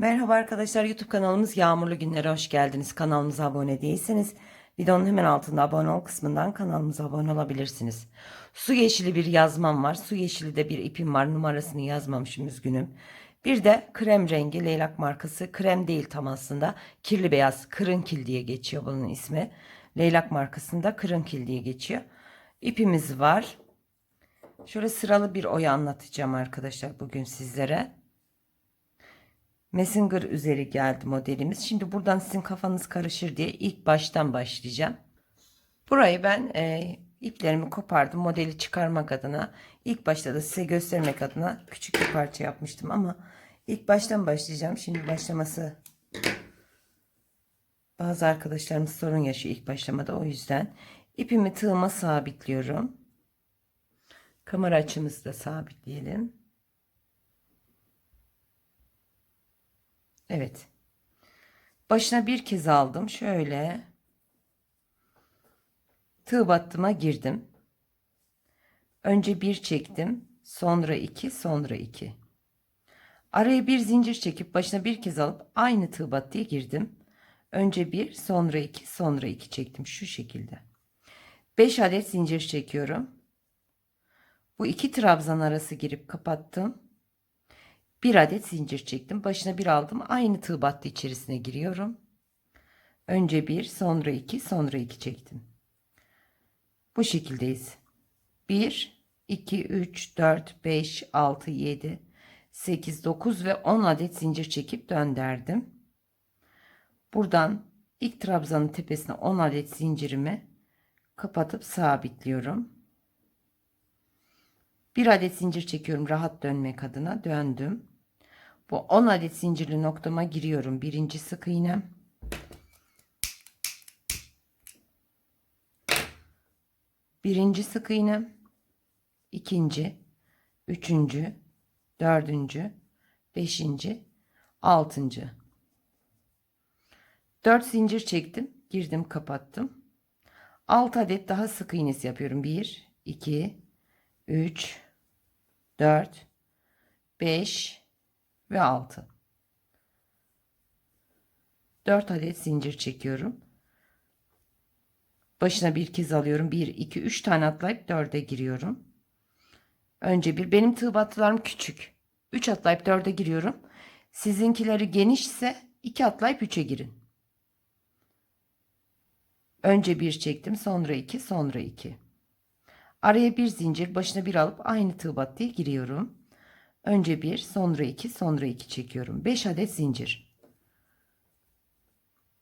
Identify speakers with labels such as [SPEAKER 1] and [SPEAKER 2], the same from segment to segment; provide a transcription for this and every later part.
[SPEAKER 1] Merhaba arkadaşlar YouTube kanalımız Yağmurlu Günlere hoş geldiniz. Kanalımıza abone değilseniz videonun hemen altında abone ol kısmından kanalımıza abone olabilirsiniz. Su yeşili bir yazmam var. Su yeşili de bir ipim var. Numarasını yazmamışım üzgünüm. Bir de krem rengi leylak markası. Krem değil tam aslında. Kirli beyaz kırınkil diye geçiyor bunun ismi. Leylak markasında kırınkil diye geçiyor. İpimiz var. Şöyle sıralı bir oya anlatacağım arkadaşlar bugün sizlere. Messenger üzeri geldi modelimiz. Şimdi buradan sizin kafanız karışır diye ilk baştan başlayacağım. Burayı ben e, iplerimi kopardım modeli çıkarmak adına. İlk başta da size göstermek adına küçük bir parça yapmıştım ama ilk baştan başlayacağım. Şimdi başlaması bazı arkadaşlarımız sorun yaşıyor ilk başlamada o yüzden ipimi tığıma sabitliyorum. Kamera açımızı da sabitleyelim. Evet. Başına bir kez aldım. Şöyle tığ battıma girdim. Önce bir çektim. Sonra iki, sonra iki. Araya bir zincir çekip başına bir kez alıp aynı tığ battıya girdim. Önce bir, sonra iki, sonra iki çektim. Şu şekilde. Beş adet zincir çekiyorum. Bu iki trabzan arası girip kapattım. Bir adet zincir çektim. Başına bir aldım. Aynı tığ battı içerisine giriyorum. Önce bir, sonra iki, sonra iki çektim. Bu şekildeyiz. 1, 2, 3, 4, 5, 6, 7, 8, 9 ve 10 adet zincir çekip döndürdüm. Buradan ilk trabzanın tepesine 10 adet zincirimi kapatıp sabitliyorum. Bir adet zincir çekiyorum rahat dönmek adına döndüm. Bu 10 adet zincirli noktama giriyorum. Birinci sık iğnem. Birinci sık iğnem. ikinci, üçüncü, dördüncü, beşinci, altıncı. Dört zincir çektim. Girdim kapattım. 6 adet daha sık iğnesi yapıyorum. 1, 2, 3, 4, 5 ve 6. 4 adet zincir çekiyorum. Başına bir kez alıyorum. 1, 2, 3 tane atlayıp 4'e giriyorum. Önce bir benim tığ battılarım küçük. 3 atlayıp 4'e giriyorum. Sizinkileri genişse 2 atlayıp 3'e girin. Önce bir çektim, sonra 2, sonra 2. Araya bir zincir, başına bir alıp aynı tığ battıya giriyorum. Önce bir, sonra iki, sonra iki çekiyorum. 5 adet zincir.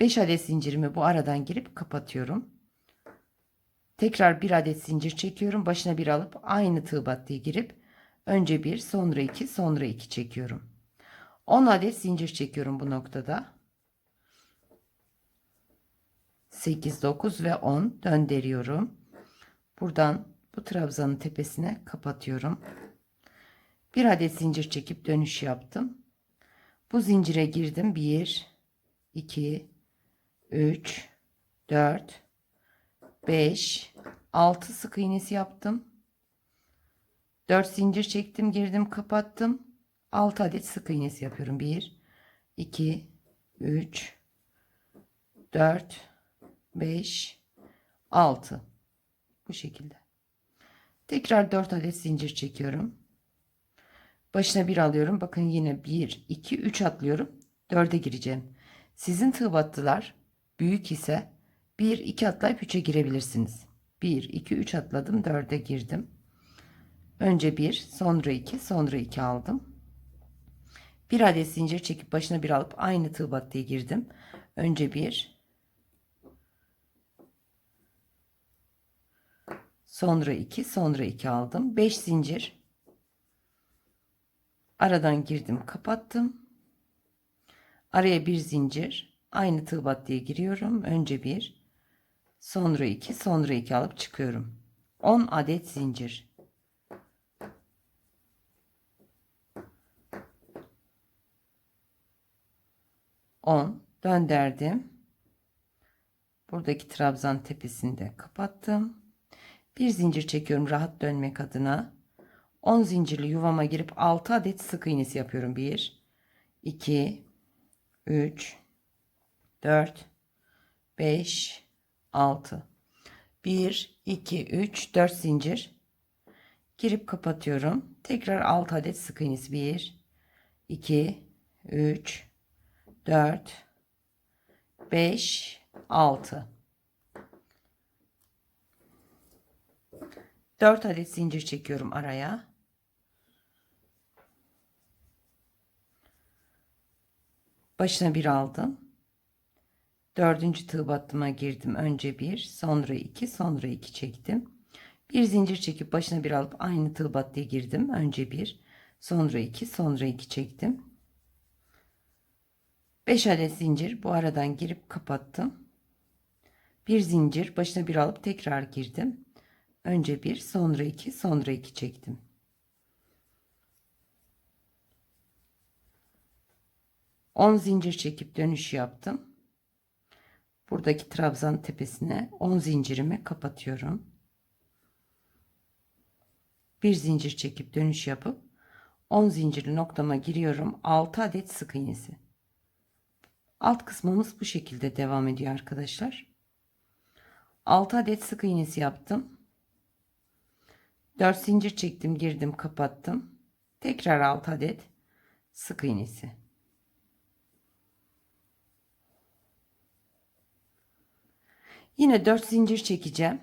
[SPEAKER 1] 5 adet zincirimi bu aradan girip kapatıyorum. Tekrar bir adet zincir çekiyorum. Başına bir alıp aynı tığ battıya girip önce bir, sonra iki, sonra iki çekiyorum. 10 adet zincir çekiyorum bu noktada. 8, 9 ve 10 döndürüyorum. Buradan bu trabzanın tepesine kapatıyorum. Bir adet zincir çekip dönüş yaptım. Bu zincire girdim. 1, 2, 3, 4, 5, 6 sık iğnesi yaptım. 4 zincir çektim, girdim, kapattım. 6 adet sık iğnesi yapıyorum. 1, 2, 3, 4, 5, 6. Bu şekilde. Tekrar 4 adet zincir çekiyorum. Başına bir alıyorum. Bakın yine 1, 2, 3 atlıyorum. 4'e gireceğim. Sizin tığ battılar büyük ise 1, 2 atlayıp 3'e girebilirsiniz. 1, 2, 3 atladım. 4'e girdim. Önce 1, sonra 2, sonra 2 aldım. Bir adet zincir çekip başına bir alıp aynı tığ battıya girdim. Önce 1, Sonra 2, sonra 2 aldım. 5 zincir. Aradan girdim, kapattım. Araya bir zincir. Aynı tığ battıya giriyorum. Önce 1, sonra 2, sonra 2 alıp çıkıyorum. 10 adet zincir. On döndürdüm. Buradaki trabzan tepesinde kapattım. Bir zincir çekiyorum rahat dönmek adına. 10 zincirli yuvama girip 6 adet sık iğnesi yapıyorum. 1 2 3 4 5 6 1 2 3 4 zincir girip kapatıyorum. Tekrar 6 adet sık iğnesi 1 2 3 4 5 6 4 adet zincir çekiyorum araya. Başına bir aldım. Dördüncü tığ battıma girdim. Önce bir, sonra iki, sonra iki çektim. Bir zincir çekip başına bir alıp aynı tığ battıya girdim. Önce bir, sonra iki, sonra iki çektim. 5 adet zincir bu aradan girip kapattım. Bir zincir başına bir alıp tekrar girdim. Önce bir, sonra iki, sonra iki çektim. On zincir çekip dönüş yaptım. Buradaki trabzan tepesine 10 zincirimi kapatıyorum. Bir zincir çekip dönüş yapıp 10 zincirli noktama giriyorum. 6 adet sık iğnesi. Alt kısmımız bu şekilde devam ediyor arkadaşlar. 6 adet sık iğnesi yaptım. 4 zincir çektim, girdim, kapattım. Tekrar 6 adet sık iğnesi. Yine 4 zincir çekeceğim.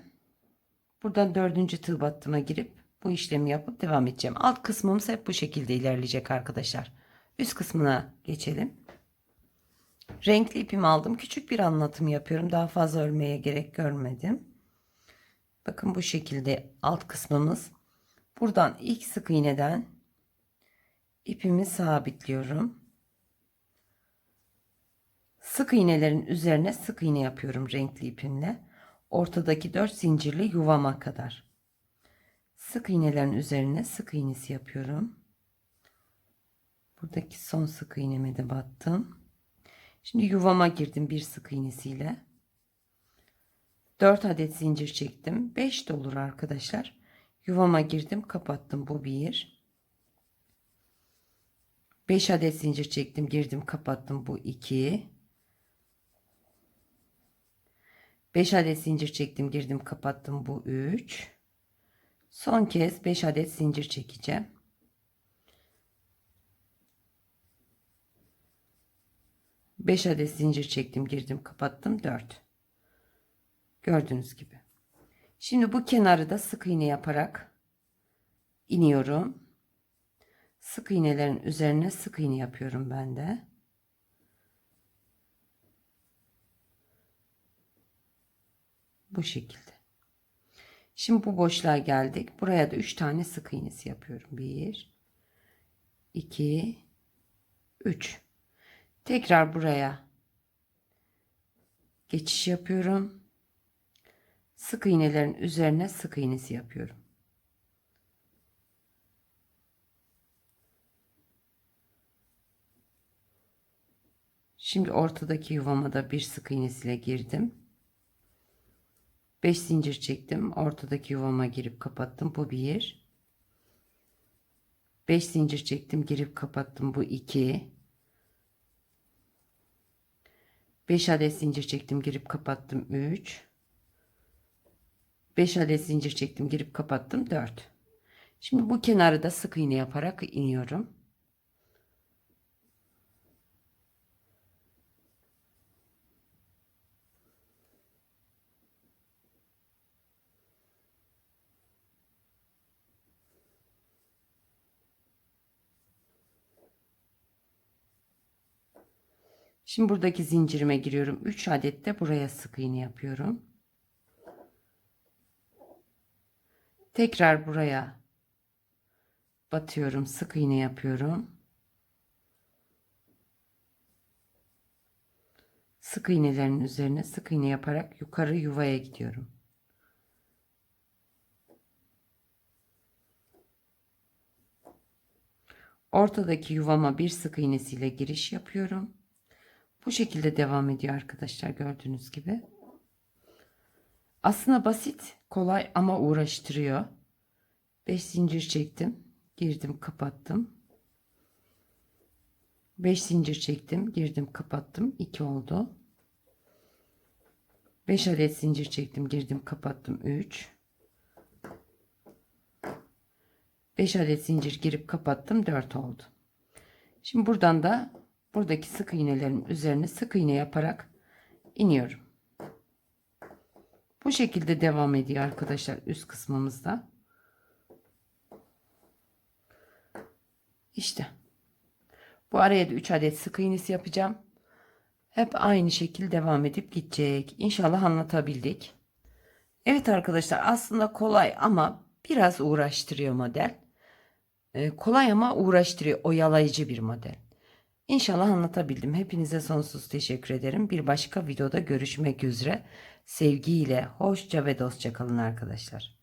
[SPEAKER 1] Buradan 4. tığ battıma girip bu işlemi yapıp devam edeceğim. Alt kısmımız hep bu şekilde ilerleyecek arkadaşlar. Üst kısmına geçelim. Renkli ipimi aldım. Küçük bir anlatım yapıyorum. Daha fazla örmeye gerek görmedim. Bakın bu şekilde alt kısmımız. Buradan ilk sık iğneden ipimi sabitliyorum. Sık iğnelerin üzerine sık iğne yapıyorum renkli ipimle. Ortadaki 4 zincirli yuvama kadar. Sık iğnelerin üzerine sık iğnesi yapıyorum. Buradaki son sık iğneme de battım. Şimdi yuvama girdim bir sık iğnesiyle. 4 adet zincir çektim. 5 de olur arkadaşlar. Yuvama girdim, kapattım. Bu 1. 5 adet zincir çektim, girdim, kapattım. Bu 2. 5 adet zincir çektim, girdim, kapattım. Bu 3. Son kez 5 adet zincir çekeceğim. Beş adet zincir çektim, girdim, kapattım. 4. Gördüğünüz gibi. Şimdi bu kenarı da sık iğne yaparak iniyorum. Sık iğnelerin üzerine sık iğne yapıyorum ben de. Bu şekilde. Şimdi bu boşluğa geldik. Buraya da 3 tane sık iğnesi yapıyorum. 1 2 3 Tekrar buraya geçiş yapıyorum. Sık iğnelerin üzerine sık iğnesi yapıyorum. Şimdi ortadaki yuvama da bir sık iğnesiyle girdim. 5 zincir çektim. Ortadaki yuvama girip kapattım. Bu 1. 5 zincir çektim, girip kapattım. Bu 2. 5 adet zincir çektim, girip kapattım. 3. 5 adet zincir çektim, girip kapattım. 4. Şimdi bu kenarı da sık iğne yaparak iniyorum. Şimdi buradaki zincirime giriyorum. 3 adet de buraya sık iğne yapıyorum. Tekrar buraya batıyorum. Sık iğne yapıyorum. Sık iğnelerin üzerine sık iğne yaparak yukarı yuvaya gidiyorum. Ortadaki yuvama bir sık iğnesiyle giriş yapıyorum. Bu şekilde devam ediyor arkadaşlar gördüğünüz gibi. Aslında basit, kolay ama uğraştırıyor. 5 zincir çektim. Girdim, kapattım. 5 zincir çektim girdim kapattım 2 oldu 5 adet zincir çektim girdim kapattım 3 5 adet zincir girip kapattım 4 oldu şimdi buradan da buradaki sık iğnelerin üzerine sık iğne yaparak iniyorum bu şekilde devam ediyor arkadaşlar üst kısmımızda işte bu araya da 3 adet sık iğnesi yapacağım. Hep aynı şekilde devam edip gidecek. İnşallah anlatabildik. Evet arkadaşlar aslında kolay ama biraz uğraştırıyor model. Ee, kolay ama uğraştırıyor. Oyalayıcı bir model. İnşallah anlatabildim. Hepinize sonsuz teşekkür ederim. Bir başka videoda görüşmek üzere. Sevgiyle, hoşça ve dostça kalın arkadaşlar.